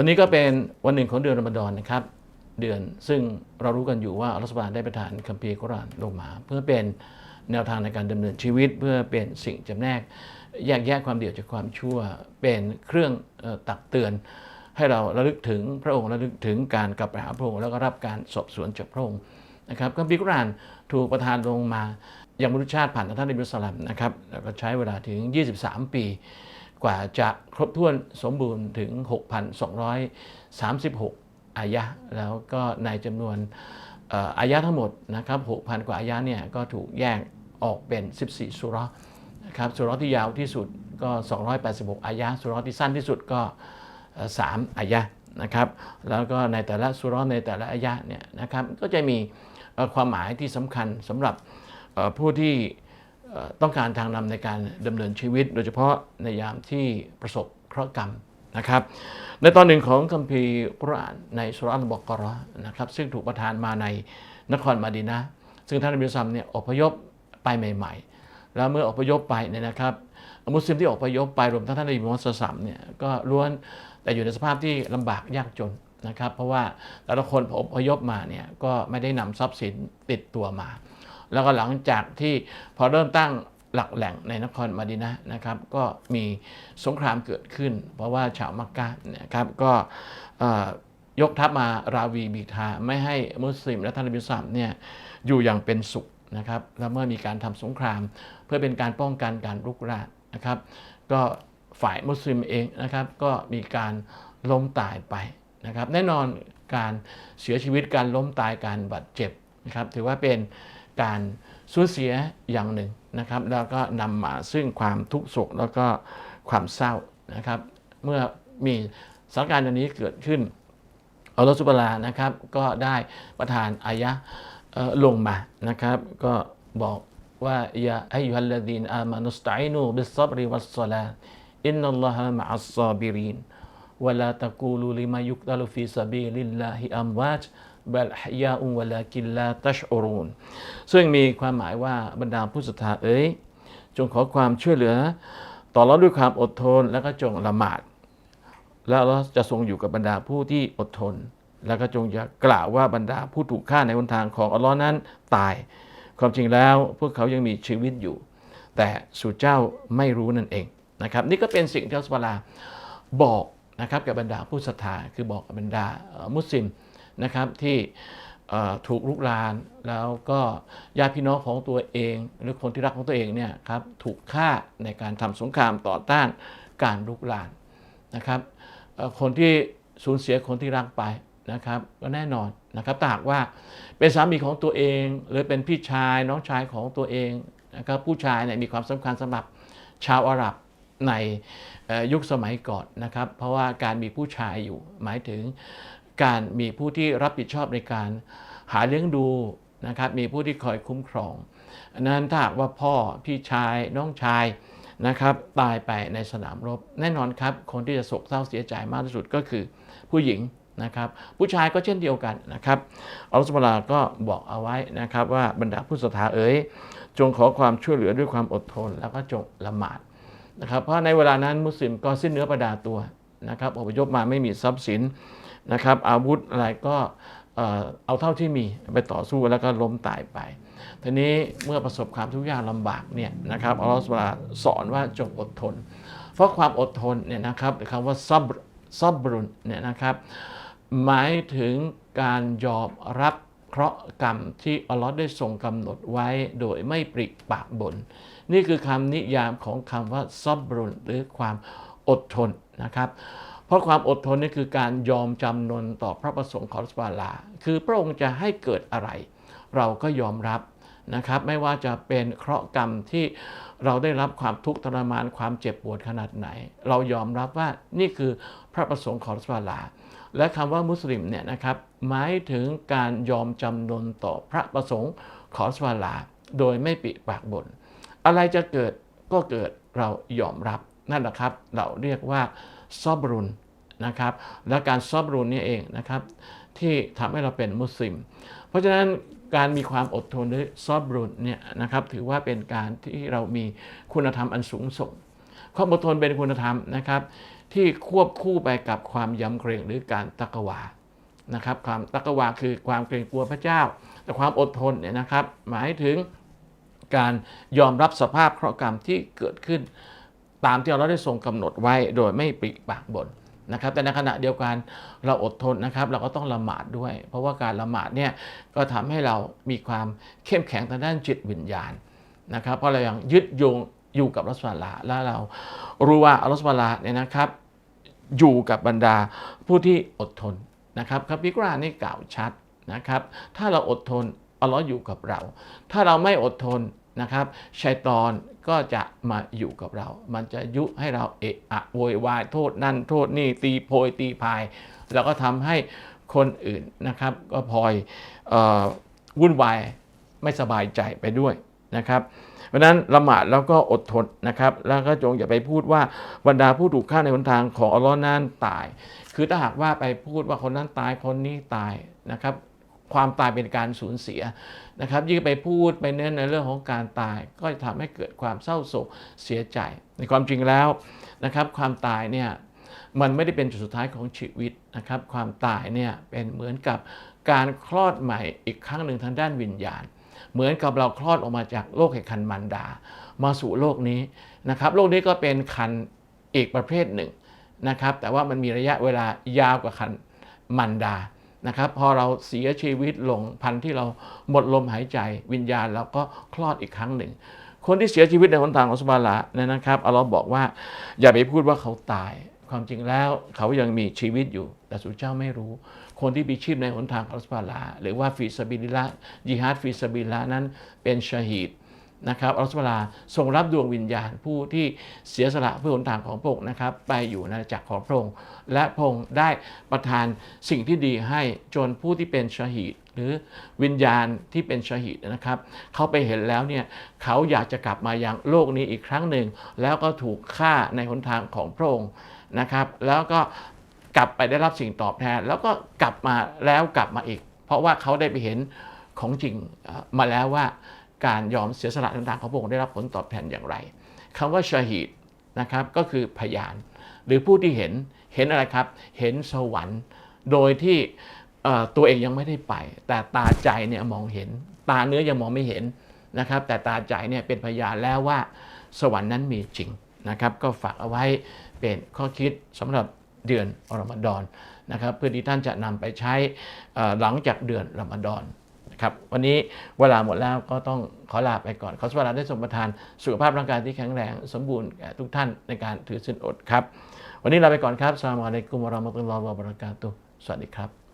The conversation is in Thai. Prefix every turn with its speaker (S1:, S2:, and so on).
S1: วันนี้ก็เป็นวันหนึ่งของเดือนรอมฎอนนะครับ เดือนซึ่งเรารู้กันอยู่ว่าอัลลอฮฺสุบานได้ประทานคัมภีร์กุรอานลงมา เพื่อเป็นแนวทางในการดำเนินชีวิต เพื่อเป็นสิ่งจำแนกแยกแยะความเดียวจากความชั่ว เป็นเครื่องตักเตือน ให้เราระลึกถึงพระองค์ระลึกถึงการกลับไปหาพระองค์แล้วก็รับการสอบสวนจากพระองค์นะครับคัมภีร์กุรอานถูกประทานลงมาอยังมนุษยชาติผ่านท่านนบีมุสลิมนะครับแล้วก็ใช้เวลาถึง 23 ปี กว่าจะครบถ้วนสมบูรณ์ถึง 6,236 อายะ แล้วก็ในจำนวนอายะทั้งหมดนะครับ 6,000 กว่าอายะเนี่ยก็ถูกแยกออกเป็น 14 สุราะห์นะครับสุราะห์ที่ยาวที่สุดก็ 286 อายะสุราะห์ที่สั้นที่สุดก็เอ่อสายะนะครับ แล้วก็ในแต่ละสุราะห์ในแต่ละอายะเนี่ยนะครับก็จะมีความหมายที่สำคัญสำหรับผู้ที่ ต้องการทางนำในการดำเนินชีวิต โดยเฉพาะในยามที่ประสบเคราะห์กรรมนะครับ ในตอนหนึ่งของคัมภีร์กุรอานในสุราอัลบอกกอรอนะครับ ซึ่งถูกประทานมาในนครมาดีนะซึ่งท่านนบีซัมเนี่ยอพยพไปใหม่ ๆ แล้วเมื่ออพยพไปเนี่ยนะครับมุสลิมที่อพยพไปรวมทั้งท่านนบีมุฮัมมัดศ็อลลัลลอฮุอะลัยฮิวะซัมเนี่ยก็ล้วนแต่อยู่ในสภาพที่ลำบากยากจนนะครับ เพราะว่าแต่ละคนอพยพมาเนี่ยก็ไม่ได้นำทรัพย์สินติดตัวมา แล้วก็หลังจากที่พอเริ่มตั้งหลักแหล่งในนครมาดีนะนะครับ ก็มีสงครามเกิดขึ้น เพราะว่าชาวมักกะนะครับก็ยกทัพมาราวีบีทาไม่ให้มุสลิมและท่านนบีสัมเนี่ยอยู่อย่างเป็นสุขนะครับแล้วเมื่อมีการทำสงคราม เพื่อเป็นการป้องกันการรุกรานนะครับ ก็ฝ่ายมุสลิมเองนะครับ ก็มีการล้มตายไปนะครับ แน่นอนการเสียชีวิตการล้มตายการบาดเจ็บนะครับ ถือว่าเป็น การสูญเสียอย่างหนึ่งนะครับ แล้วก็นำมาซึ่งความทุกข์โศกแล้วก็ความเศร้านะครับ เมื่อมีสถานการณ์อย่างนี้เกิดขึ้นอัลลอฮฺสุบฮานะนะครับ ก็ได้ประทานอายะห์ลงมานะครับ ก็บอกว่ายาอายุฮัลลดีนอามานุสตัยนูบิสซับริวัสซลาอินนัลลอฮะมะอัสซาบิรินวะลาตะกูลูลิมายุกตัลฟีซาบีลิลลาฮิอัมวาจ บัลฮยาอุวะลากินลาตัชอรูนซึ่งมีความหมายว่าบรรดาผู้ศรัทธาเอ๋ยจงขอความช่วยเหลือ ต่อเราด้วยความอดทนแล้วก็จงละหมาด แล้วเราจะทรงอยู่กับบรรดาผู้ที่อดทน แล้วก็จงอย่ากล่าวว่าบรรดาผู้ถูกฆ่าในหนทางของอัลลอฮ์นั้นตาย ความจริงแล้วพวกเขายังมีชีวิตอยู่ แต่สู่เจ้าไม่รู้นั่นเองนะครับนี่ก็เป็นสิ่งที่อัลลอฮฺสุบอาลาบอกนะครับกับบรรดาผู้ศรัทธาคือบอกกับบรรดามุสลิม นะครับที่ถูกลุกรานแล้วก็ญาติพี่น้องของตัวเอง หรือคนที่รักของตัวเองเนี่ยครับถูกฆ่าในการทำสงครามต่อต้านการลุกรานนะครับคนที่สูญเสียคนที่รักไปนะครับก็แน่นอนนะครับถ้าหากว่าเป็นสามีของตัวเอง หรือเป็นพี่ชายน้องชายของตัวเองนะครับผู้ชายเนี่ยมีความสำคัญสำหรับชาวอาหรับในยุคสมัยก่อนนะครับ เพราะว่าการมีผู้ชายอยู่หมายถึง การมีผู้ที่รับผิดชอบในการหาเลี้ยงดูนะครับมีผู้ที่คอยคุ้มครองอนนั้นถ้าว่าพ่อพี่ชายน้องชายนะครับตายไปในสนามรบ แน่นอนครับ คนที่จะโศกเศร้าเสียใจมากที่สุดก็คือผู้หญิงนะครับผู้ชายก็เช่นเดียวกันนะครับอัลลอฮฺสุบลาก็บอกเอาไว้นะครับ ว่าบรรดาผู้ศรัทธาเอ๋ยจงขอความช่วยเหลือด้วยความอดทน แล้วก็จงละหมาดนะครับเพราะในเวลานั้นมุสลิมก็สิ้นเนื้อประดาตัวนะครับอพยพมาไม่มีทรัพย์สิน นะครับ อาวุธอะไรก็เอาเท่าที่มีไปต่อสู้แล้วก็ล้มตายไป ทีนี้เมื่อประสบความทุกข์ยากลำบากเนี่ยนะครับอัลลอฮฺสุบานะฮูวลาสอนว่าจงอดทน เพราะความอดทนเนี่ยนะครับหรือคำว่าซับซับรุนเนี่ยนะครับ หมายถึงการยอมรับเคราะห์กรรมที่อัลลอฮ์ได้ทรงกำหนดไว้โดยไม่ปริปากบน นี่คือคำนิยามของคำว่าซับรุนหรือความอดทนนะครับ เพราะความอดทนนี่คือการยอมจำนนต่อพระประสงค์ของอัลลอฮฺซุบานะฮูวาลา คือพระองค์จะให้เกิดอะไร เราก็ยอมรับนะครับ ไม่ว่าจะเป็นเคราะห์กรรมที่เราได้รับความทุกข์ทรมานความเจ็บปวดขนาดไหน เรายอมรับว่านี่คือพระประสงค์ของอัลลอฮฺซุบานะฮูวาลา และคำว่ามุสลิมเนี่ยนะครับหมายถึงการยอมจำนนต่อพระประสงค์ของอัลลอฮฺซุบานะฮูวาลา โดยไม่ปิดปากบนอะไรจะเกิดก็เกิดเรายอมรับนั่นแหละครับ เราเรียกว่า ซอบรุนนะครับ และการซอบรุนนี่เองนะครับ ที่ทำให้เราเป็นมุสลิม เพราะฉะนั้นการมีความอดทนหรือซอบรุนเนี่ยนะครับ ถือว่าเป็นการที่เรามีคุณธรรมอันสูงส่งความอดทนเป็นคุณธรรมนะครับ ที่ควบคู่ไปกับความยำเกรงหรือการตักวานะครับ ความตักวาคือความเกรงกลัวพระเจ้า แต่ความอดทนเนี่ยนะครับ หมายถึงการยอมรับสภาพเคราะห์กรรมที่เกิดขึ้น ตามที่เราได้ทรงกำหนดไว้โดยไม่ปริปากบนนะครับแต่ในขณะเดียวกันเราอดทนนะครับ เราก็ต้องละหมาดด้วย เพราะว่าการละหมาดเนี่ยก็ทำให้เรามีความเข้มแข็งทางด้านจิตวิญญาณนะครับ เพราะเรายังยึดโยงอยู่กับรัสวลาและเรารู้ว่าอัลลอฮฺสุบฮานะฮูวลาเนี่ยนะครับอยู่กับบรรดาผู้ที่อดทนนะครับครับพิกรานี่กล่าวชัดนะครับ ถ้าเราอดทนอัลลอฮ์อยู่กับเรา ถ้าเราไม่อดทน นะครับชัยตอนก็จะมาอยู่กับเรา มันจะยุให้เราเอะอะโวยวายโทษนั่นโทษนี่ตีโพยตีพาย แล้วก็ทำให้คนอื่นนะครับ ก็พลอยออวุ่นวายไม่สบายใจไปด้วยนะครับเพราะฉะนั้นละหมาดแล้วก็อดทนนะครับ แล้วก็จงอย่าไปพูดว่าบรรดาผู้ถูกฆ่าในหนทางของอัลลอฮ์นั้นตาย คือถ้าหากว่าไปพูดว่าคนนั้นตายคนนี้ตายนะครับ ความตายเป็นการสูญเสียนะครับยิ่งไปพูดไปเน้นในเรื่องของการตาย ก็จะทำให้เกิดความเศร้าโศกเสียใจ ในความจริงแล้วนะครับ ความตายเนี่ยมันไม่ได้เป็นจุดสุดท้ายของชีวิตนะครับ ความตายเนี่ยเป็นเหมือนกับการคลอดใหม่อีกครั้งหนึ่งทางด้านวิญญาณ เหมือนกับเราคลอดออกมาจากโลกแห่งคันมันดา มาสู่โลกนี้นะครับ โลกนี้ก็เป็นคันอีกประเภทหนึ่งนะครับ แต่ว่ามันมีระยะเวลายาวกว่าคันมันดา นะครับพอเราเสียชีวิตลงพันที่เราหมดลมหายใจ วิญญาณเราก็คลอดอีกครั้งหนึ่ง คนที่เสียชีวิตในหนทางของสบาละเนี่ยนะครับอัลลอฮ์บอกว่าอย่าไปพูดว่าเขาตาย ความจริงแล้วเขายังมีชีวิตอยู่ แต่สุเจ้าไม่รู้ คนที่มีชีพในหนทางอัลลอฮ์สุบานะหรือว่าฟีซาบิลิลละยิฮาดฟีซาบิลละนั้นเป็นชาฮีด นะครับอัลสุบฮานะฮูวะตะอาลาทรงรับดวงวิญญาณผู้ที่เสียสละเพื่อหนทางของพระองค์นะครับ ไปอยู่ในจักรของพระองค์และพระองค์ได้ประทานสิ่งที่ดีให้จนผู้ที่เป็นชาฮีดหรือวิญญาณที่เป็นชาฮิดนะครับ เขาไปเห็นแล้วเนี่ยเขาอยากจะกลับมายังโลกนี้อีกครั้งหนึ่ง แล้วก็ถูกฆ่าในหนทางของพระองค์นะครับ แล้วก็กลับไปได้รับสิ่งตอบแทน แล้วก็กลับมาแล้วกลับมาอีก เพราะว่าเขาได้ไปเห็นของจริงมาแล้วว่า การยอมเสียสละต่างๆของพระองค์ได้รับผลตอบแทนอย่างไรคำว่าชาฮิดนะครับก็คือพยาน หรือผู้ที่เห็นเห็นอะไรครับ เห็นสวรรค์โดยที่ตัวเองยังไม่ได้ไป แต่ตาใจเนี่ยมองเห็น ตาเนื้อยังมองไม่เห็นนะครับ แต่ตาใจเนี่ยเป็นพยานแล้วว่าสวรรค์นั้นมีจริงนะครับ ก็ฝากเอาไว้เป็นข้อคิดสำหรับเดือนอรอมฎอนนะครับ เพื่อที่ท่านจะนำไปใช้หลังจากเดือนรอมฎอน ครับวันนี้เวลาหมดแล้วก็ต้องขอลาไปก่อน ขอสวัสดีได้ทรงประทาน สุขภาพร่างกายที่แข็งแรง สมบูรณ์ทุกท่านในการถือศีลอดครับ วันนี้ลาไปก่อนครับสลามอะลัยกุมวะราะมะตุลลอฮ์วะบะเราะกาตุสวัสดีครับ